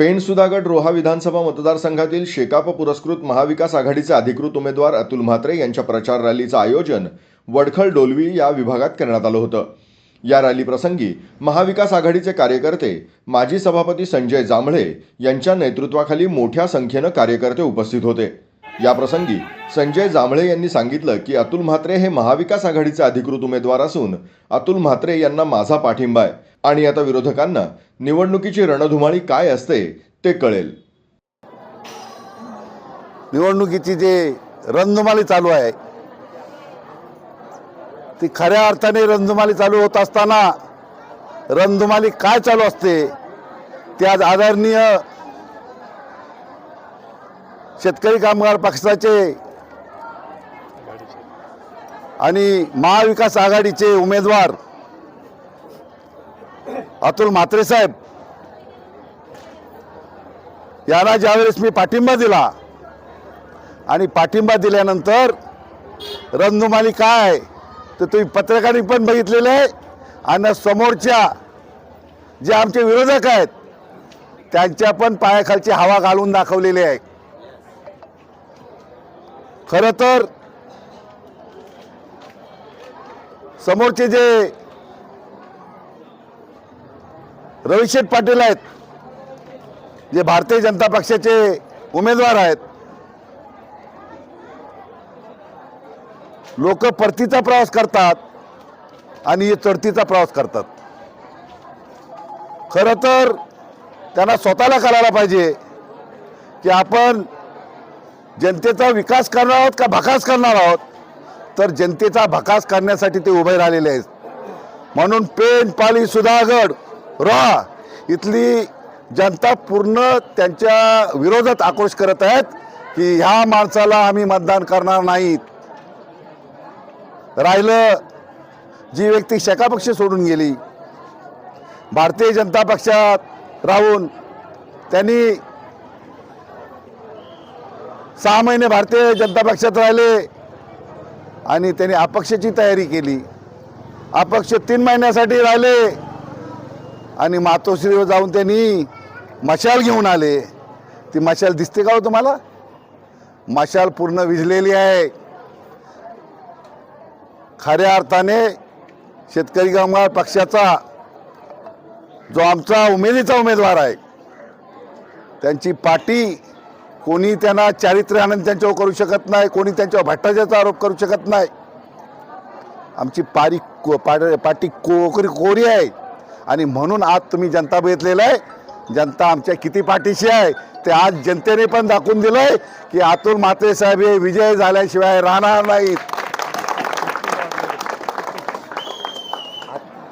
पेण सुधागड रोहा विधानसभा मतदारसंघातील शेकाप पुरस्कृत महाविकास आघाडीचे अधिकृत उमेदवार अतुल म्हात्रे यांच्या प्रचार रॅलीचं आयोजन वडखल डोलवी या विभागात करण्यात आलं होतं. या रॅलीप्रसंगी महाविकास आघाडीचे कार्यकर्ते माजी सभापती संजय जांभळे यांच्या नेतृत्वाखाली मोठ्या संख्येनं कार्यकर्ते उपस्थित होते. याप्रसंगी संजय जांभळे यांनी सांगितलं की अतुल म्हात्रे हे महाविकास आघाडीचे अधिकृत उमेदवार असून अतुल म्हात्रे यांना माझा पाठिंबा आहे. आणि आता विरोधकांना निवडणुकीची रणधुमाळी काय असते ते कळेल. निवडणुकीची जे रणधुमाळी चालू आहे ती खऱ्या अर्थाने रणधुमाळी चालू होत असताना रणधुमाळी काय चालू असते ते आज आदरणीय शेतकरी कामगार पक्षाचे आणि महाविकास आघाडीचे उमेदवार अतुल म्हात्रे साहेब यांना ज्यावेळेस मी पाठिंबा दिला आणि पाठिंबा दिल्यानंतर रणधुमाली काय तर तुम्ही पत्रकारांनी पण बघितलेलं आहे आणि समोरच्या जे आमचे विरोधक आहेत त्यांच्या पण पायाखालची हवा घालून दाखवलेली आहे. खरं तर समोरचे जे रविशेठ पाटील आहेत. जे भारतीय जनता पक्षाचे उमेदवार आहेत. लोक परतीचा प्रवास करतात आणि हे चढतीचा प्रवास करतात. खरं तर त्यांना स्वतःला करायला पाहिजे की आपण जनतेचा विकास करणार आहोत का भकास करणार आहोत? तर जनतेचा भकास करण्यासाठी ते उभे राहिलेले आहेत. म्हणून पेन पाली सुधागड रोहा इथली जनता पूर्ण त्यांच्या विरोधात आक्रोश करत आहेत की ह्या माणसाला आम्ही मतदान करणार नाहीत. राहिलं जी व्यक्ती शेका पक्ष सोडून गेली भारतीय जनता पक्षात राहून त्यांनी सहा महिने भारतीय जनता पक्षात राहिले आणि त्यांनी अपक्षाची तयारी केली. अपक्ष तीन महिन्यासाठी राहिले. आणि मातोश्रीवर जाऊन त्यांनी मशाल घेऊन आले. ती मशाल दिसते का हो तुम्हाला? मशाल पूर्ण विझलेली आहे. खऱ्या अर्थाने शेतकरी कामगार पक्षाचा जो आमचा उमेदीचा उमेदवार आहे त्यांची पाटी कोणी त्यांना चारित्र्य आनंद त्यांच्यावर करू शकत नाही कोणी त्यांच्यावर भ्रष्टाचाराचा आरोप करू शकत नाही. आमची पारी को पाट पाटी कोकरी कोरी आहे. आणि म्हणून आज तुम्ही जनता बघितलेलं आहे. जनता आमच्या किती पाठीशी आहे ते आज जनतेने पण दाखवून दिलंय की अतुल म्हात्रे साहेब हे विजय झाल्याशिवाय राहणार नाहीत.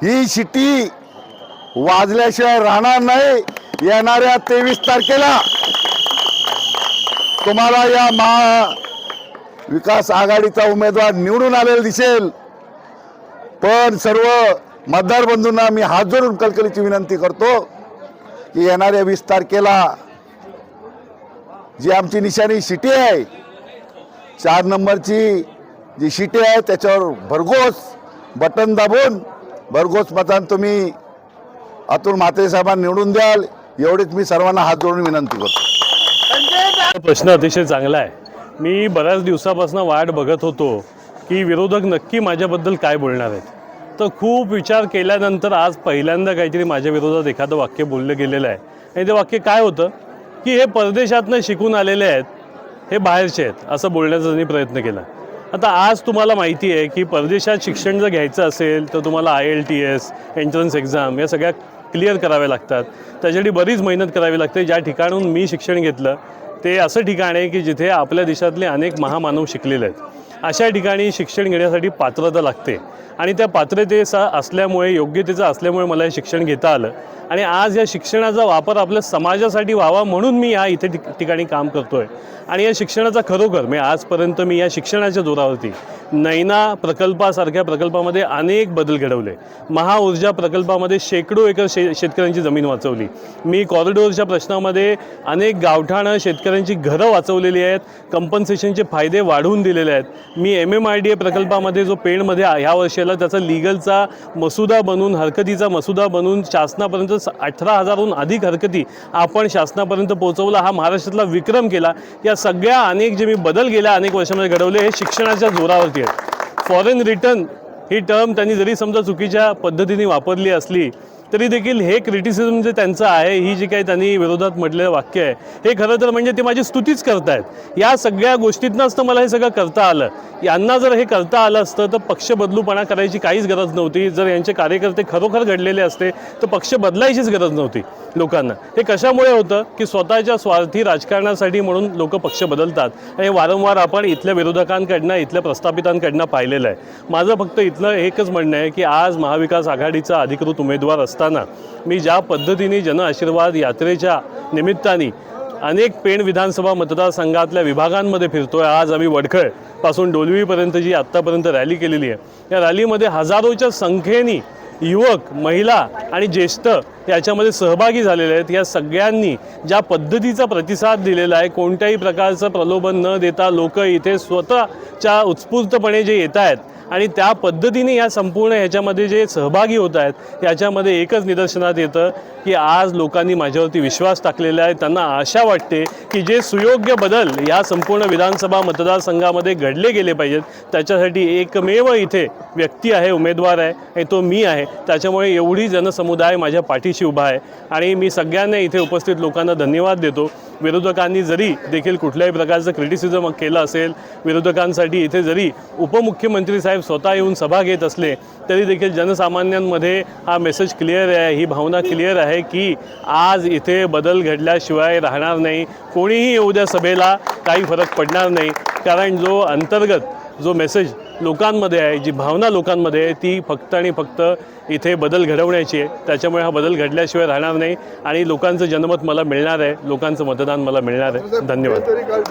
ही शिटी वाजल्याशिवाय राहणार नाही येणाऱ्या तेवीस तारखेला. तुम्हाला या महा विकास आघाडीचा उमेदवार निवडून आलेला दिसेल. पण सर्व मतदार बंधूंना मी हात जोडून कलकलीची विनंती करतो की येणाऱ्या वीस तारखेला जी आमची निशाणी शिटी आहे चार नंबरची जी शिटी आहे त्याच्यावर भरघोस बटन दाबून भरघोस मतान तुम्ही अतुल म्हात्रे साहेबांना निवडून द्याल एवढीच मी सर्वांना हात जोडून विनंती करतो. प्रश्न अतिशय चांगला आहे. मी बऱ्याच दिवसापासून वाट बघत होतो की विरोधक नक्की माझ्याबद्दल काय बोलणार आहेत. तर खूप विचार केल्यानंतर आज पहिल्यांदा काहीतरी माझ्या विरोधात एखादं वाक्य बोललं गेलेलं आहे. आणि ते वाक्य काय होतं? की हे परदेशातनं शिकून आलेले आहेत हे बाहेरचे आहेत असं बोलण्याचा त्यांनी प्रयत्न केला. आता आज तुम्हाला माहिती आहे की परदेशात शिक्षण जर घ्यायचं असेल तर तुम्हाला I L T S entrance exam या सगळ्या क्लिअर कराव्या लागतात. त्याच्यासाठी बरीच मेहनत करावी लागते. ज्या ठिकाणून मी शिक्षण घेतलं ते असं ठिकाण आहे की जिथे आपल्या देशातले अनेक महामानव शिकलेले आहेत. अशा ठिकाणी शिक्षण घेण्यासाठी पात्रता लागते. आणि त्या पात्रतेचा असल्यामुळे योग्यतेचा असल्यामुळे मला हे शिक्षण घेता आलं. आणि आज या शिक्षणाचा वापर आपल्या समाजासाठी व्हावा म्हणून मी या इथे ठिक ठिकाणी काम करतो आहे आणि या शिक्षणाचा खरोखर मी आजपर्यंत मी या शिक्षणाच्या जोरावरती नैना प्रकल्पासारख्या प्रकल्पामध्ये अनेक बदल घडवले. महाऊर्जा प्रकल्पामध्ये शेकडो एकर शे शेतकऱ्यांची जमीन वाचवली. मी कॉरिडोरच्या प्रश्नामध्ये अनेक गावठाणं शेतकरी शेतकऱ्यांची घरं वाचवलेली आहेत कंपन्सेशनचे फायदे वाढवून दिलेले आहेत. मी M M I D A प्रकल्पामध्ये जो पेणमध्ये ह्या वर्षाला त्याचा लिगलचा मसुदा बनवून हरकतीचा मसुदा बनून शासनापर्यंत अठरा हजारहून अधिक हरकती आपण शासनापर्यंत पोहोचवला हा महाराष्ट्रातला विक्रम केला. या सगळ्या अनेक जे मी बदल गेल्या अनेक वर्षामध्ये घडवले हे शिक्षणाच्या जोरावरती आहेत. फॉरेन रिटर्न ही टर्म त्यांनी जरी समजा चुकीच्या पद्धतीने वापरली असली तरी देखील हे क्रिटिसिझम जे त्यांचं आहे ही जी काही त्यांनी विरोधात म्हटलेलं वाक्य आहे हे खरं तर म्हणजे ते माझी स्तुतीच करतायत. या सगळ्या गोष्टीतनंच तर मला हे सगळं करता आलं. यांना जर हे करता आलं असतं तर पक्ष बदलूपणा करायची काहीच गरज नव्हती. जर यांचे कार्यकर्ते खरोखर घडलेले असते तर पक्ष बदलायचीच गरज नव्हती लोकांना. हे कशामुळे होतं? की स्वतःच्या स्वार्थी राजकारणासाठी म्हणून लोक पक्ष बदलतात. आणि हे वारंवार आपण इथल्या विरोधकांकडनं इथल्या प्रस्थापितांकडनं पाहिलेलं आहे. माझं फक्त इथलं एकच म्हणणं आहे की आज महाविकास आघाडीचा अधिकृत उमेदवार असतो. असताना मी ज्या पद्धतीने जनआशीर्वाद यात्रेच्या निमित्ताने अनेक पेण विधानसभा मतदारसंघातल्या विभागांमध्ये फिरतोय. आज आम्ही वडखळपासून डोलवीपर्यंत जी आत्तापर्यंत रॅली केलेली आहे. या रॅलीमध्ये हजारोच्या संख्येने युवक महिला आणि ज्येष्ठ याच्यामध्ये सहभागी झालेले आहेत. या सगळ्यांनी ज्या पद्धतीचा प्रतिसाद दिलेला आहे कोणत्याही प्रकारचं प्रलोभन न देता लोक इथे स्वतःच्या उत्स्फूर्तपणे जे येत आहेत आणि त्या पद्धतीने या संपूर्ण ह्याच्यामध्ये जे सहभागी होत आहेत याच्यामध्ये एकच निदर्शनात येतं की आज लोकांनी माझ्यावरती विश्वास टाकलेला आहे. त्यांना आशा वाटते की जे सुयोग्य बदल या संपूर्ण विधानसभा मतदारसंघामध्ये घडले गेले पाहिजेत त्याच्यासाठी एकमेव इथे व्यक्ती आहे उमेदवार आहे आणि तो मी आहे. त्याच्यामुळे एवढी जनसमुदाय माझ्या पाठीशी उभा आहे. आणि मी सगळ्यांना इथे उपस्थित लोकांना धन्यवाद देतो. विरोधकांनी जरी देखील कुठल्याही प्रकारचं क्रिटिसिझम केलं असेल विरोधकांसाठी इथे जरी उपमुख्यमंत्री साहेब स्वतः येऊन सभा घेत असले तरी देखील जनसामान्यांमध्ये हा मेसेज क्लिअर आहे ही भावना क्लिअर आहे की आज इथे बदल घडल्याशिवाय राहणार नाही. कोणीही येऊ द्या सभेला काही फरक पडणार नाही. कारण जो अंतर्गत जो मेसेज लोकांमध्ये आहे जी भावना लोकांमध्ये आहे ती फक्त आणि फक्त इथे बदल घडवण्याची आहे. त्याच्यामुळे हा बदल घडल्याशिवाय राहणार नाही. आणि लोकांचं जनमत मला मिळणार आहे. लोकांचं मतदान मला मिळणार आहे. धन्यवाद.